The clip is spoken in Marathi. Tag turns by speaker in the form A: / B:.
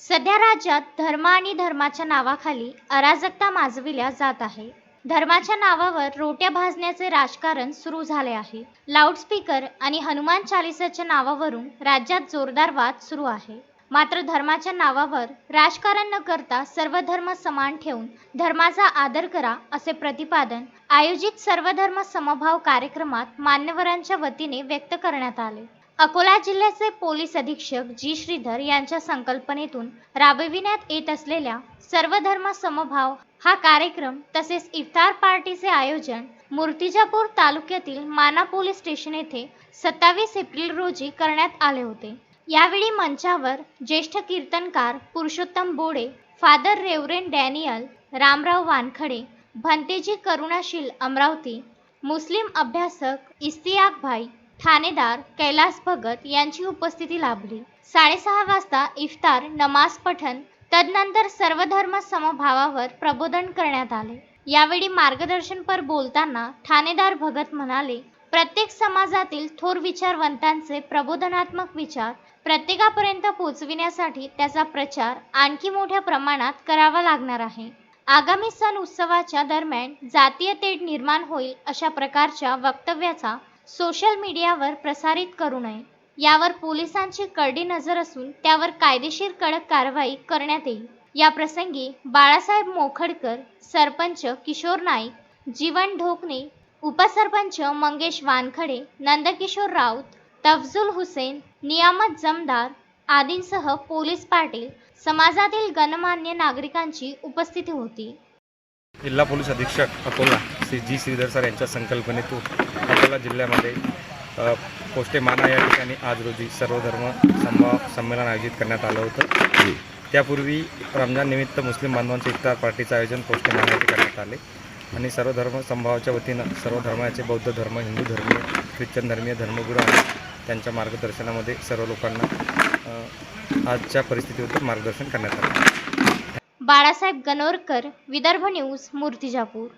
A: सध्या राज्यात धर्म आणि धर्माच्या नावाखाली अराजकता माजविल्या जात आहे. धर्माच्या नावावर रोट्या भाजण्याचे राजकारण सुरू झाले आहे. लाऊडस्पीकर आणि हनुमान चालिसाच्या नावावरून राज्यात जोरदार वाद सुरू आहे. मात्र धर्माच्या नावावर राजकारण न करता सर्व धर्म समान ठेवून धर्माचा आदर करा असे प्रतिपादन आयोजित सर्वधर्म समभाव कार्यक्रमात मान्यवरांच्या वतीने व्यक्त करण्यात आले. अकोला जिल्ह्याचे पोलीस अधीक्षक जी श्रीधर यांच्या संकल्पनेतून राबविण्यात येत असलेल्या सर्वधर्म समभाव हा कार्यक्रम तसेच इफ्तार पार्टीचे आयोजन मूर्तिजापूर तालुक्यातील माना पोलीस स्टेशन येथे सत्तावीस एप्रिल रोजी करण्यात आले होते. यावेळी मंचावर ज्येष्ठ कीर्तनकार Purushottam Bode Father Reverend Daniel Ramrao Wankhade Bhanteji Karunashil Amravati मुस्लिम अभ्यासक इस्तियाक भाई ठाणेदार कैलास भगत यांची उपस्थिती लाभली. साडेसहा वाजता इफ्तार नमाज पठण तदनंतर सर्वधर्म समभावावर प्रबोधन करण्यात आले. यावेळी मार्गदर्शनपर बोलताना ठाणेदार भगत म्हणाले प्रत्येक समाजातील थोर विचारवंतांचे प्रबोधनात्मक विचार प्रत्येकापर्यंत पोचविण्यासाठी त्याचा प्रचार आणखी मोठ्या प्रमाणात करावा लागणार आहे. आगामी सण उत्सवाच्या दरम्यान जातीय तेढ निर्माण होईल अशा प्रकारच्या वक्तव्याचा सोशल मीडियावर प्रसारित करू नये. यावर पोलिसांची करडी नजर असून त्यावर कायदेशीर कडक कारवाई करण्यात येईल. या प्रसंगी बाळासाहेब मोखडकर सरपंच किशोर नाईक जीवन ढोकणे उपसरपंच मंगेश वानखडे नंदकिशोर राऊत तफजुल हुसेन नियामत जमदार आदींसह पोलीस पाटील समाजातील गणमान्य नागरिकांची उपस्थिती होती.
B: जिल्हा पोलीस अधीक्षक अकोला श्री जी श्रीधर सर यांच्या संकल्पनेतून अकोला जिल्ह्यामध्ये अ, पोस्टे माना या ठिकाणी आज रोजी सर्वधर्म संभाव संमेलन आयोजित करण्यात आलं होतं. त्यापूर्वी रमजान निमित्त मुस्लिम बांधवांचे इफ्तार पार्टीचं आयोजन पोस्टे माना येथे करण्यात आले. आणि सर्व धर्म संभावाच्या वतीनं सर्व धर्माचे बौद्ध धर्म हिंदू धर्मीय ख्रिश्चन धर्मीय धर्मगुरू आणि त्यांच्या मार्गदर्शनामध्ये सर्व लोकांना आजच्या परिस्थितीबद्दल मार्गदर्शन करण्यात आलं.
A: बाळासाहेब गणोरकर विदर्भ न्यूज मूर्तिजापूर.